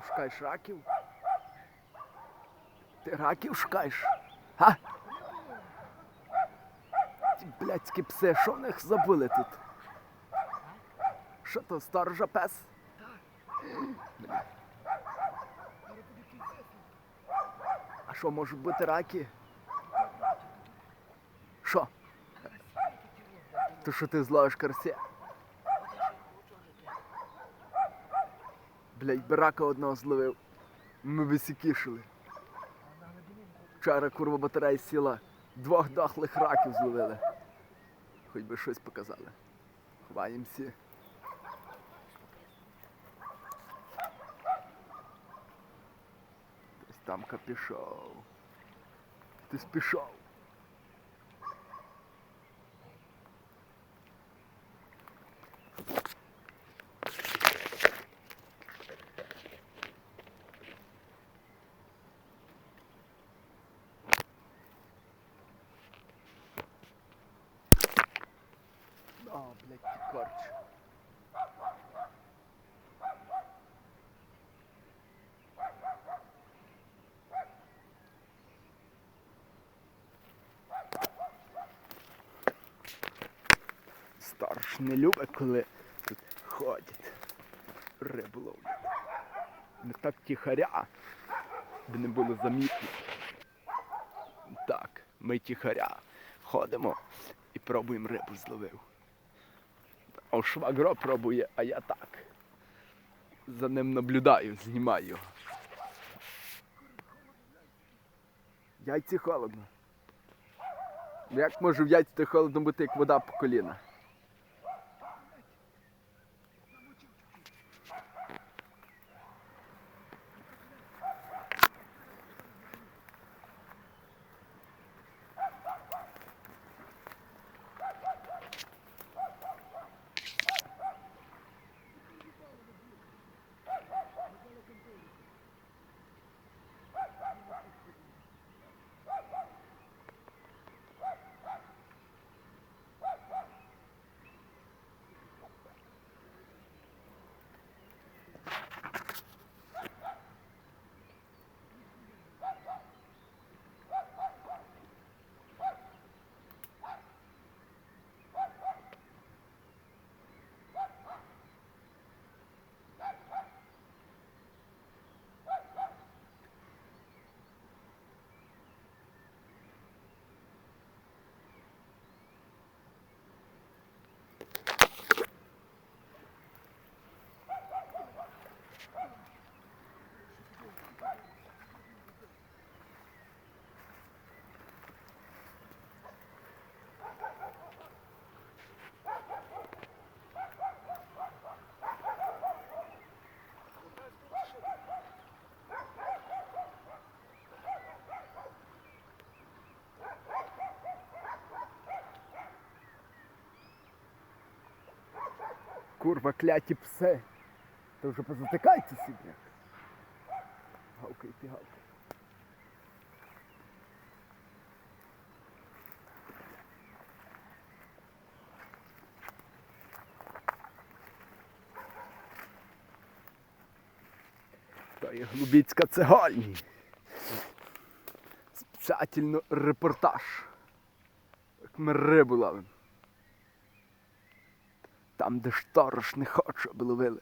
шукаєш раків? Ти раків шукаєш? Га? Ці блядські пси, що в них забули тут? Що то, сторожа пес? А що, можуть бути раки? Що? То що ти зловиш карася? Блять, рака одного зловив. Ми висікішили. Вчора курва батарея сіла. Двох дохлих раків зловили. Хоч би щось показали. Ховаємося. Хтось тамка пішов. Хтось пішов. А, блядь, ти корч. Старш не любить, коли тут ходять. Рибу ловлять. Не так тихаря, би не було замітно. Так, ми тихаря ходимо і пробуємо рибу зловив. А швагро пробує, а я так. За ним наблюдаю, знімаю. Яйці холодно. Як може в яйці холодно бути, як вода по коліна? Курва, кляті пси. То вже позатикайтеся, бля. Гавкайте, гавкайте. То є Глубіцька цегольні. Спеціально репортаж. Як ми рибу ловимо. Там, де сторож не хоче, аби ловили.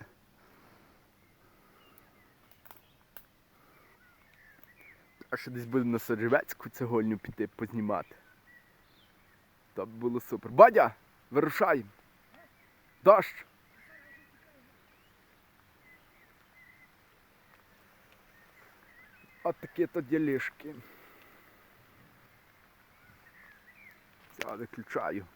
А ще десь будемо на Саджівецьку цегольню піти познімати. То б було супер. Бадя, вирушаємо. Дощ. От такі то ділішки. Все, виключаю.